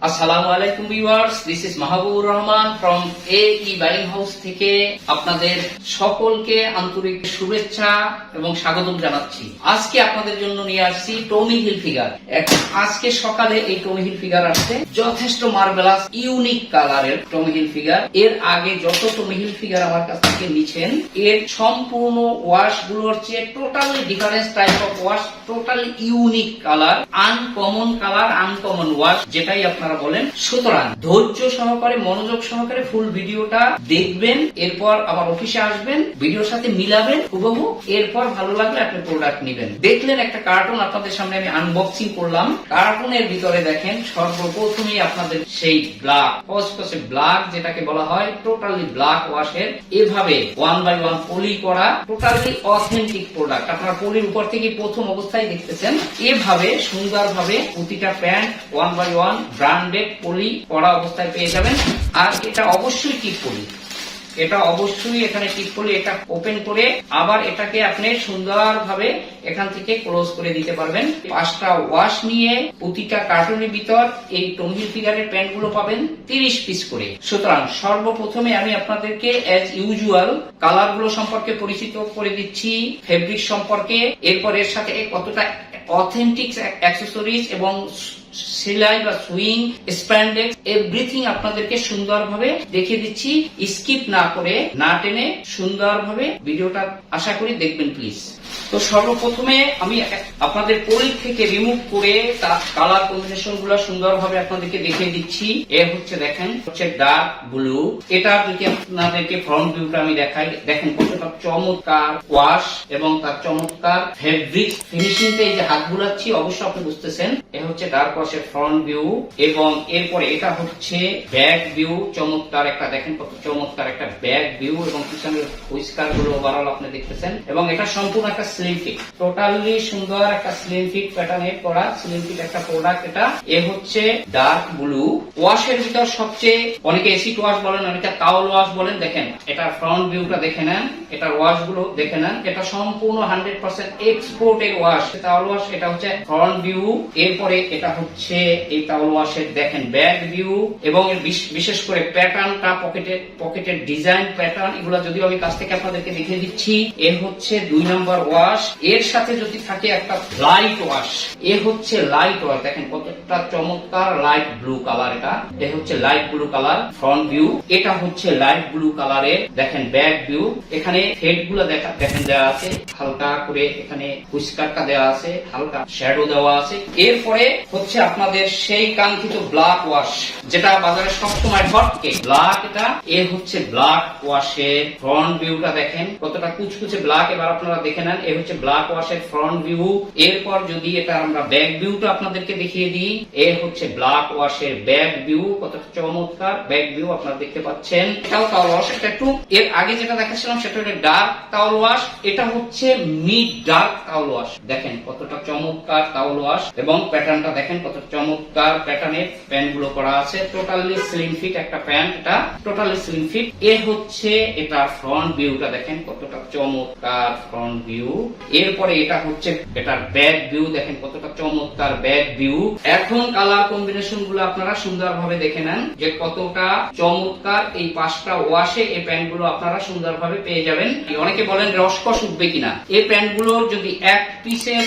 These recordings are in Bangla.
আসসালামু আলাইকুম viewers this is Mahbubur Rahman from A E buying house থেকে আপনাদের সকলকে আন্তরিক শুভেচ্ছা এবং স্বাগতম জানাচ্ছি। আজকে আপনাদের জন্য নিয়ে আসছি টমি হিল ফিগার আজকে সকালে এই টমি হিল ফিগার আসছে। যথেষ্ট মার্বেলাস ইউনিক কালারের টমি হিল ফিগার এর আগে যত টমি হিল ফিগার আমার কাছ থেকে নিচ্ছেন এর সম্পূর্ণ ওয়াশগুলোর চেয়ে totally difference type of wash totally unique colour uncommon colour uncommon wash যেটাই আপনারা বলেন। সুতরাং ধৈর্য সহকারে, মনোযোগ সহকারে ফুল ভিডিওটা দেখবেন, এরপর আবার অফিসে আসবেন, ভিডিওর সাথে মিলাবেন, হুবহু, এরপর ভালো লাগলে আপনি প্রোডাক্ট নেবেন। দেখলেন একটা কার্টুন আপনাদের সামনে আমি আনবক্সিং করলাম। কার্টুনের ভিতরে দেখেন, সর্বপ্রথমেই আপনাদের সেই ব্ল্যাক কসকসে ব্ল্যাক যেটাকে বলা হয় টোটালি ব্ল্যাক ওয়াশের এভাবে ওয়ান বাই ওয়ান পলি করা টোটালি অথেন্টিক প্রোডাক্ট আপনারা পলির উপর থেকে প্রথম অবস্থায় দেখতেছেন। এভাবে সুন্দরভাবে প্রতিটা pant one by one branded poly করা অবস্থায় পেয়ে যাবেন। আর এটা অবশ্যই টিপ পলি। এটা অবশ্যই এখানে টিপ করলে এটা ওপেন করে আবার এটাকে আপনি সুন্দরভাবে এখান থেকে ক্লোজ করে দিতে পারবেন। পাঁচটা ওয়াশ নিয়ে প্রতিটা কার্টুনের ভিতর এই টঙ্গিল ফিগারের প্যান্টগুলো পাবেন তিরিশ পিস করে। সুতরাং সর্বপ্রথমে আমি আপনাদেরকে অ্যাজ ইউজুয়াল কালারগুলো সম্পর্কে পরিচিত করে দিচ্ছি ফেব্রিক সম্পর্কে। এরপর এর সাথে কতটা অথেন্টিক অ্যাক্সেসরিজ এবং সেলাই বা সুইং স্প্যান্ডেক্স এভরিথিং আপনাদেরকে সুন্দরভাবে দেখিয়ে দিচ্ছি। স্কিপ না করে না টেনে সুন্দরভাবে ভিডিওটা আশা করি দেখবেন প্লিজ তো সর্বপ্রথমে আমি আপনাদের পরি থেকে রিমুভ করে তার কালার কম্বিনেশনগুলো সুন্দরভাবে আপনাদেরকে দেখিয়ে দিচ্ছি। এ হচ্ছে দেখেন হচ্ছে ডার্ক ব্লু এটা যদি আপনাদেরকে ফ্রন্ট ভিউটা আমি দেখাই, দেখেন কতটা চমৎকার ওয়াশ এবং তার চমৎকার ফেব্রিক ফিনিশিংটা এই যে হাত বুলাচ্ছি অবশ্যই আপনি বুঝতেছেন, এ হচ্ছে ডার্ক ওয়াশের ফ্রন্ট ভিউ এবং এরপরে এটা হচ্ছে ব্যাক ভিউ চমৎকার একটা দেখেন কত চমৎকার একটা ব্যাক ভিউ এবং পিছনের পরিষ্কারগুলো ওভারঅল আপনি দেখতেছেন। এবং এটা সম্পূর্ণ একটা স্লিম ফিট টোটালি সুন্দর একটা স্লিম ফিট প্যাটার্নে করা স্লিম ফিট একটা প্রোডাক্ট এটা। এ হচ্ছে ডার্ক ব্লু ওয়াশের ভিতর সবচেয়ে, অনেকে এসিড ওয়াশ বলেন, অনেকে তাওল ওয়াশ বলেন, দেখেন। এটা ফ্রন্ট ভিউটা দেখে নেন, এটার ওয়াশগুলো দেখে নেন। এটা সম্পূর্ণ হান্ড্রেড পার্সেন্ট এক্সপোর্ট এর ওয়াশ তাওল ওয়াশ এটা হচ্ছে ফ্রন্ট ভিউ এরপরে এটা হচ্ছে এই তাওল ওয়াশের দেখেন ব্যাক ভিউ এবং বিশেষ করে প্যাটার্নটা পকেটের পকেটের ডিজাইন প্যাটার্ন এগুলো যদিও আমি কাছ থেকে আপনাদেরকে দেখিয়ে দিচ্ছি, এ হচ্ছে দুই নম্বর ওয়াশ এর সাথে যদি থাকে একটা লাইট ওয়াশ এ হচ্ছে লাইট ওয়াশ দেখেন কতটা চমৎকার লাইট ব্লু কালার এটা। এ হচ্ছে light blue colour front view এটা হচ্ছে লাইট ব্লু কালারের দেখেন ব্যাক ভিউ এখানে হেডগুলো দেখা দেখেন দেওয়া আছে, হালকা করে এখানে হুইস্কারটা দেওয়া আছে, হালকা শ্যাডো দেওয়া আছে। এরপরে হচ্ছে আপনাদের সেই কাঙ্ক্ষিত ব্ল্যাক ওয়াশ যেটা বাজারে সবসময় হটকে ব্ল্যাক এটা, এ হচ্ছে ব্ল্যাক ওয়াশের ফ্রন্ট ভিউটা দেখেন, কতটা কুচকুচে ব্ল্যাক এবার আপনারা দেখে নেন এ হচ্ছে ব্ল্যাক ওয়াশের ফ্রন্ট ভিউ এরপর যদি এটা আমরা ব্যাক ভিউটা আপনাদেরকে দেখিয়ে দিই, এ হচ্ছে ব্ল্যাক ওয়াশের ব্যাক ভিউ কতটা চমৎকার ব্যাক ভিউ আপনারা দেখতে পাচ্ছেন। এটা একটু এর আগে যেটা দেখাচ্ছিলাম সেটা হচ্ছে ডার্ক ওয়াশ এটা হচ্ছে মিড ডার্ক তাওয়াল ওয়াশ দেখেন কতটা চমৎকার তাওয়াল ওয়াশ এবং প্যাটার্নটা দেখেন কত চমৎকার প্যাটার্নের প্যান্টগুলো করা আছে। টোটালি স্লিম ফিট একটা প্যান্ট এটা টোটালি স্লিম ফিট এ হচ্ছে এটার ফ্রন্ট ভিউটা দেখেন কতটা চমৎকার ফ্রন্ট ভিউ এরপরে এটা হচ্ছে এটার ব্যাক ভিউ দেখেন কতটা চমৎকার ব্যাক ভিউ এখন কালার কম্বিনেশনগুলো আপনারা সুন্দরভাবে দেখে নেন, যে কতটা চমৎকার এই ওয়াশে এই প্যান্টগুলো আপনারা সুন্দরভাবে পেয়ে যাবেন। অনেকে বলেন রসকস উঠবে কিনা। এই প্যান্ট যদি এক পিসের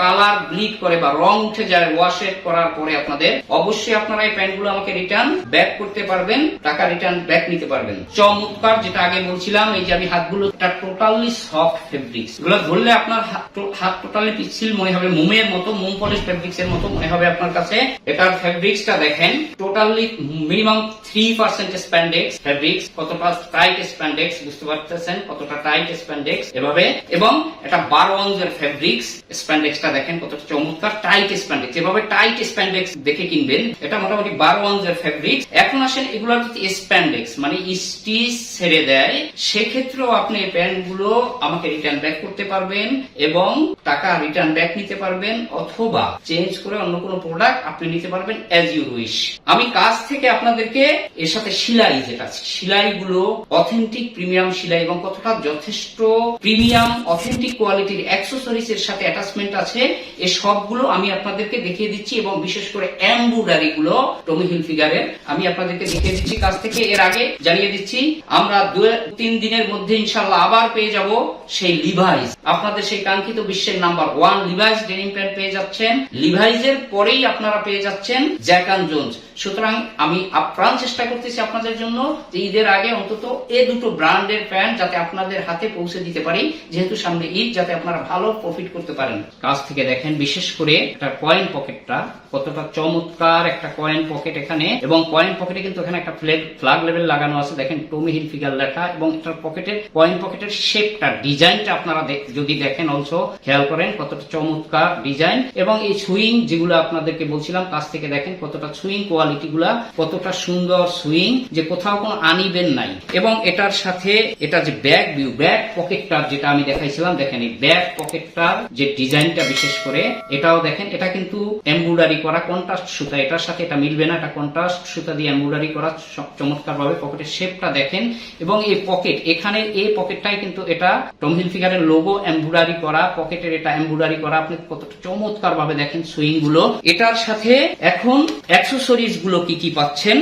কালার ব্লিড করে বা রং উঠে যায় ওয়াশে করার পরে আপনাদের, অবশ্যই আপনারা এই প্যান্টগুলো আমাকে রিটার্ন ব্যাক করতে পারবেন, টাকা রিটার্ন ব্যাক নিতে পারবেন। চমৎকার, যেটা আগে বলছিলাম, এই যে আমি হাতগুলো টোটালি সফট ফেব্রিক্স এগুলো ধরলে আপনার হাত- টোটালি পিচ্ছিল মনে হবে। মোমের মতো, মোম পলিশ ফেব্রিক্স এর মতো মনে হবে আপনার কাছে। এটার ফেব্রিক্সটা দেখেন totally minimum three percent spandex fabrics কতটা টাইট স্প্যান্ডেক্স বুঝতে পারতেছেন? কতটা টাইট স্প্যান্ডেক্স এভাবে। এবং এটা বারো অঞ্জের ফেব্রিক্স স্প্যান্ডেক্সটা দেখেন কতটা চমৎকার টাইট স্প্যান্ডেক্স এভাবে টাইট স্প্যান্ডেক্স দেখে কিনবেন, এটা মোটামুটি বারো অঞ্জের ফেব্রিক্স এখন আসেন এগুলোর যদি স্প্যান্ডেক্স মানে স্টিচ ছেড়ে দেয়। সেক্ষেত্রেও আপনি প্যান্টগুলো আমাকে রিটার্ন ব্যাক করতে পারবেন এবং টাকা রিটার্ন ব্যাক নিতে পারবেন অথবা চেঞ্জ করে অন্য কোনো প্রোডাক্ট আপনি নিতে পারবেন অ্যাজ ইউ উইশ আমি কাজ থেকে আপনাদেরকে এর সাথে সিলাই যেটা আছে, সিলাইগুলো অথেন্টিক প্রিমিয়াম সিলাই এবং কতটা যথেষ্ট প্রিমিয়াম অথেন্টিক কোয়ালিটির অ্যাক্সেসরিজ এর সাথে অ্যাটাচমেন্ট আছে এই সবগুলো আমি আপনাদেরকে দেখিয়ে দিচ্ছি এবং বিশেষ করে এমব্রয়ডারি গুলো টমি হিল ফিগারের আমি আপনাদেরকে দেখিয়ে দিচ্ছি কাজ থেকে। এর আগে জানিয়ে দিচ্ছি, আমরা দু তিন দিনের মধ্যে ইনশাল্লাহ আবার পেয়ে যাব সেই লিভাইস আপনাদের সেই কাঙ্ক্ষিত বিশ্বের number one Levi's denim pant পেয়ে যাচ্ছেন। লিভাইজের পরেই আপনারা পেয়ে যাচ্ছেন জ্যাক অ্যান্ড জোন্স সুতরাং আমি আপ্রাণ চেষ্টা করতেছি আপনাদের জন্য যে ঈদের আগে অন্তত এ দুটো ব্র্যান্ডের প্যান্ট যাতে আপনাদের হাতে পৌঁছে দিতে পারি, যেহেতু সামনে ঈদ, যাতে আপনারা ভালো প্রফিট করতে পারেন। কাছ থেকে দেখেন, বিশেষ করে একটা কয়েন পকেটটা কতটা চমৎকার একটা কয়েন পকেট এখানে। এবং কয়েন পকেটে কিন্তু এখানে একটা ফ্ল্যাগ ফ্ল্যাগ লেভেল লাগানো আছে। দেখেন টমি হিল ফিগার লেখা এবং এটার পকেটের কয়েন পকেটের শেপটা ডিজাইনটা আপনারা যদি দেখেন অলসো খেয়াল করেন কতটা চমৎকার ডিজাইন এবং এই সুইং যেগুলো আপনাদেরকে বলছিলাম, কাছ থেকে দেখেন কতটা সুইং কোয়ালিটি গুলা, কতটা সুন্দর সুইং যে কোথাও কোনো আনিবেন নাই। এবং এটার সাথে এটা যে ব্যাক ভিউ ব্যাক পকেটটার যেটা আমি দেখাইছিলাম, দেখেন এই ব্যাক পকেটটার যে ডিজাইনটা বিশেষ করে, এটাও দেখেন, এটা কিন্তু এমব্রয়ডারি করা কন্ট্রাস্ট সুতা, এটার সাথে এটা মিলবে না, এটা কন্ট্রাস্ট সুতা দিয়ে এমব্রয়ডারি করা চমৎকার ভাবে পকেটের শেপটা দেখেন। এবং এই পকেট এখানে এই পকেটটাই কিন্তু এটা টমহিল ফিগারের লোগো এমব্রয়ডারি করা, পকেটের এটা এমব্রয়ডারি করা, আপনি কতটা চমৎকার ভাবে দেখেন সুইংগুলো এটার সাথে এখন অ্যাক্সেসরিজগুলো কি কি পাচ্ছেন?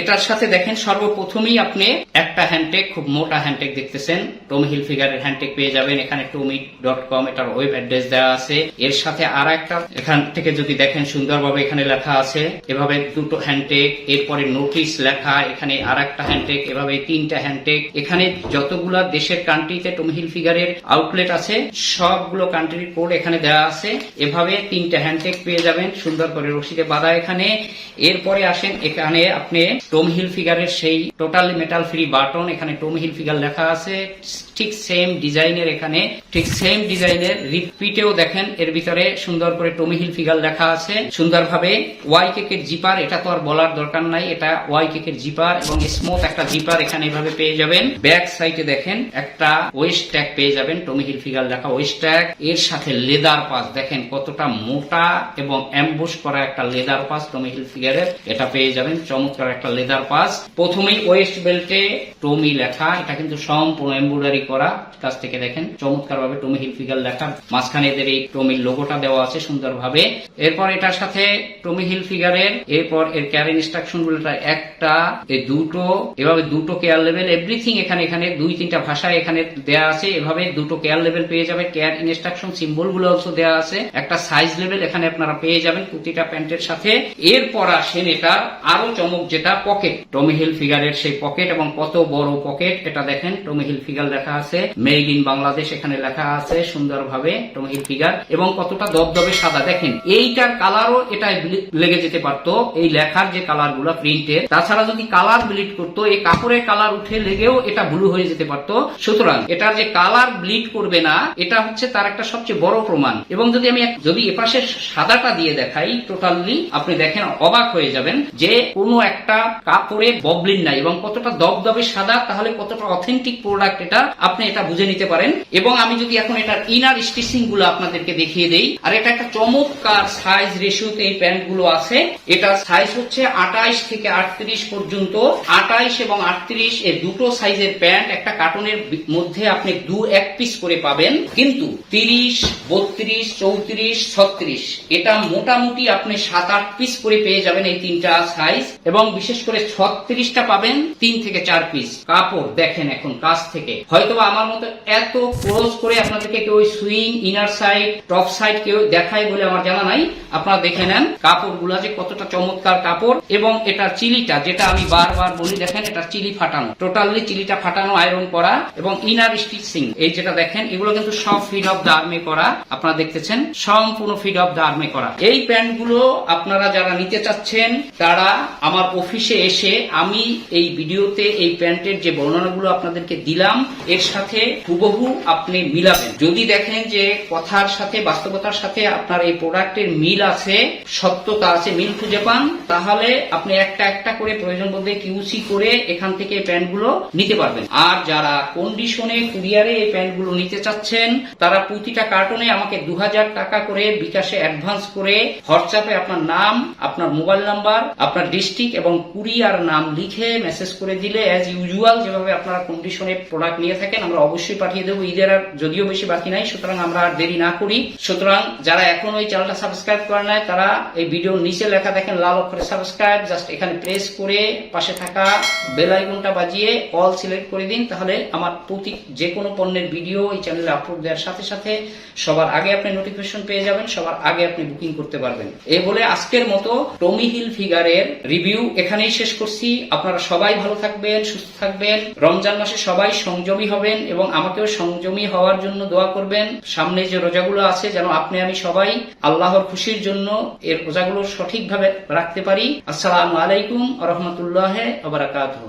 এটার সাথে দেখেন সর্বপ্রথমেই আপনি একটা হ্যান্ডটেক খুব মোটা হ্যান্ডটেক দেখতেছেন। টমি হিল ফিগারের হ্যান্ডটেক পেয়ে যাবেন। এখানে টমি ডট কম এটার ওয়েব অ্যাড্রেস দেওয়া আছে। এর সাথে আর একটা এখান থেকে যদি দেখেন সুন্দরভাবে এখানে লেখা আছে, এভাবে দুটো হ্যান্ডটেক এরপরে নোটিশ লেখা, এখানে আর একটা হ্যান্ডটেক এভাবে তিনটা হ্যান্ডটেক এখানে যতগুলা দেশের কান্ট্রিতে টমি হিল ফিগারের আউটলেট আছে, সবগুলো কান্ট্রির কোড এখানে দেওয়া আছে। এভাবে তিনটা হ্যান্ডটেক পেয়ে যাবেন, সুন্দর করে রশিদে বাঁধা এখানে। এরপরে আসেন, এখানে আপনি টোম হিল ফিগারের সেই টোটাল মেটাল ফ্রি বাটন এখানে টোম হিল ফিগার লেখা আছে। ঠিক সেম ডিজাইনের এখানে, ঠিক সেম ডিজাইনের রিপিটেও দেখেন, এর ভিতরে সুন্দর করে টমি হিল ফিগার লেখা আছে। সুন্দরভাবে ওয়াই কেকের জিপার এটা তো আর বলার দরকার নাই, এটা ওয়াই কেকের জিপার এবং স্মুথ একটা জিপার এখানে এভাবে পেয়ে যাবেন। ব্যাক সাইডে দেখেন, একটা ওয়েস্ট ট্যাগ পেয়ে যাবেন, টমি হিল ফিগার লেখা ওয়েস্ট ট্যাগ এর সাথে লেদার পাস দেখেন কতটা মোটা এবং অ্যাম্বুশ করা একটা লেদার পাস টমি হিল ফিগারের, এটা পেয়ে যাবেন, চমৎকার একটা লেদার পাস প্রথমেই ওয়েস্ট বেল্টে টমি লেখা, এটা কিন্তু সম্পূর্ণ এমব্রয়ডারি করা। কাছ থেকে দেখেন চমৎকার ভাবে টমি হিল ফিগার লেখা। মাঝখানে এদের এই টমির লোগোটা দেওয়া আছে সুন্দর ভাবে এরপর এটার সাথে টমি হিল ফিগারের এরপর এর ক্যারিং ইনস্ট্রাকশনগুলো একটা, এই দুটো, এভাবে দুটো কেয়ার লেভেল এভরিথিং এখানে এখানে, দুই তিনটা ভাষায় এখানে দেয়া আছে। এভাবে দুটো কেয়ার লেভেল পেয়ে যাবে। কেয়ার ইনস্ট্রাকশন সিম্বলগুলো অলসো দেওয়া আছে। একটা সাইজ লেভেল এখানে আপনারা পেয়ে যাবেন প্রতিটা প্যান্টের সাথে। এরপর আসেন এটা আরও চমক, যেটা পকেট টমি হিল ফিগারের সেই পকেট এবং কত বড় পকেট এটা দেখেন। টমি হিল ফিগার লেখা আছে। মেড ইন বাংলাদেশ এখানে লেখা আছে সুন্দরভাবে টমি ফিগার এবং কতটা দবদবে সাদা, দেখেন, এইটার কালারও এটা লেগে যেতে পারতো, এই লেখার যে কালারগুলো প্রিন্টের তাছাড়া যদি কালার ব্লিড করতো, এই কাপড়ের কালার উঠে লেগেও এটা ব্লু হয়ে যেতে পারতো। সুতরাং, এটার যে কালার ব্লিড করবে না, এটা হচ্ছে তার একটা সবচেয়ে বড় প্রমাণ। এবং যদি আমি যদি এপাশে সাদাটা দিয়ে দেখাই টোটালি আপনি দেখেন অবাক হয়ে যাবেন যে কোনো একটা কাপড়ে ববলিন নাই। এবং কতটা দবদবে সাদা, তাহলে কতটা অথেন্টিক প্রোডাক্ট এটা আপনি এটা বুঝে নিতে পারেন। এবং আমি যদি এখন এটার ইনার স্টিচিংগুলো আপনাদেরকে দেখিয়ে দেই, আর এটা একটা চমৎকার সাইজ রেশিওতে এই প্যান্টগুলো আছে। এটা সাইজ হচ্ছে আঠাইশ থেকে আটত্রিশ পর্যন্ত। আঠাইশ এবং আটত্রিশ এই দুটো সাইজের প্যান্ট একটা কার্টুনের মধ্যে আপনি দু এক পিস করে পাবেন। কিন্তু তিরিশ, বত্রিশ, চৌত্রিশ, ছত্রিশ, এটা মোটামুটি আপনি সাত আট পিস করে পেয়ে যাবেন এই তিনটা সাইজ এবং বিশেষ করে ছত্রিশটা পাবেন তিন থেকে চার পিস কাপড় দেখেন এখন কাছ থেকে। হয়তো আমার মতো এত ক্লোজ করে আপনাদেরকে কেউ sewing inner side top side কেউ দেখায় বলে আমার জানা নাই। আপনারা দেখে নেন কাপড়গুলা যে কতটা চমৎকার কাপড় এবং এটার চিলিটা, যেটা আমি বারবার বলি, দেখেন এটা চিলি ফাটানো। টোটালি চিলিটা ফাটানো আয়রন করা এবং ইনার স্টিচিং এই যেটা দেখেন, এগুলো কিন্তু সব ফিড অফ দ্য আর্মে করা। আপনারা দেখতেছেন, সম্পূর্ণ ফিড অফ দ্য আর্মে করা। এই প্যান্টগুলো আপনারা যারা নিতে চাচ্ছেন, তারা আমার অফিসে এসে আমি এই ভিডিওতে এই প্যান্টের যে বর্ণনাগুলো আপনাদেরকে দিলাম, এর সাথে হুবহু আপনি মিলাবেন। যদি দেখেন যে কথার সাথে, বাস্তবতার সাথে আপনার এই প্রোডাক্টের মিল আছে, সত্যতা আছে, মিল খুঁজে পান, তাহলে আপনি একটা একটা করে প্রয়োজন বোধে কিউসি করে এখান থেকে প্যান্টগুলো নিতে পারবেন। আর যারা কন্ডিশনে কুরিয়ারে এই প্যান্টগুলো নিতে চাচ্ছেন, তারা প্রতিটা কার্টনে আমাকে দু হাজার টাকা করে বিকাশে অ্যাডভান্স করে হোয়াটসঅ্যাপে আপনার নাম, আপনার মোবাইল নাম্বার আপনার ডিস্ট্রিক্ট এবং কুরিয়ার নাম লিখে মেসেজ করে দিলে অ্যাজ ইউজুয়াল যেভাবে আপনারা কন্ডিশনে প্রোডাক্ট নিয়ে থাকেন আমরা অবশ্যই পাঠিয়ে দেবো। ঈদের আর যদিও বেশি বাকি নাই, সুতরাং আমরা আর দেরি না করি। সুতরাং যারা এখন ওই চ্যানেলটা সাবস্ক্রাইব করে নাই, তারা এই ভিডিওর নিচে লেখা দেখেন, লাল অক্ষরে সাবস্ক্রাইব জাস্ট এখানে প্রেস করে পাশে থাকা বেল বাজিয়ে অল সিলেক্ট করে দিন। তাহলে আমার প্রতি যে কোনো পণ্যের ভিডিও এই চ্যানেলে আপলোড দেওয়ার সাথে সাথে সবার আগে আপনি নোটিফিকেশন পেয়ে যাবেন, সবার আগে আপনি বুকিং করতে পারবেন। এই বলে আজকের মতো টমি হিল ফিগারের রিভিউ এখানেই শেষ করছি। আপনারা সবাই ভালো থাকবেন, সুস্থ থাকবেন। রমজান মাসে সবাই সংযমী হবেন এবং আমাকেও সংযমী হওয়ার জন্য দোয়া করবেন। সামনে যে রোজাগুলো আছে, যেন আপনি, আমি সবাই আল্লাহর খুশির জন্য এর রোজাগুলো সঠিকভাবে রাখতে পারি। আসসালামু আলাইকুম রহমতুল্লাহ আবরাকাত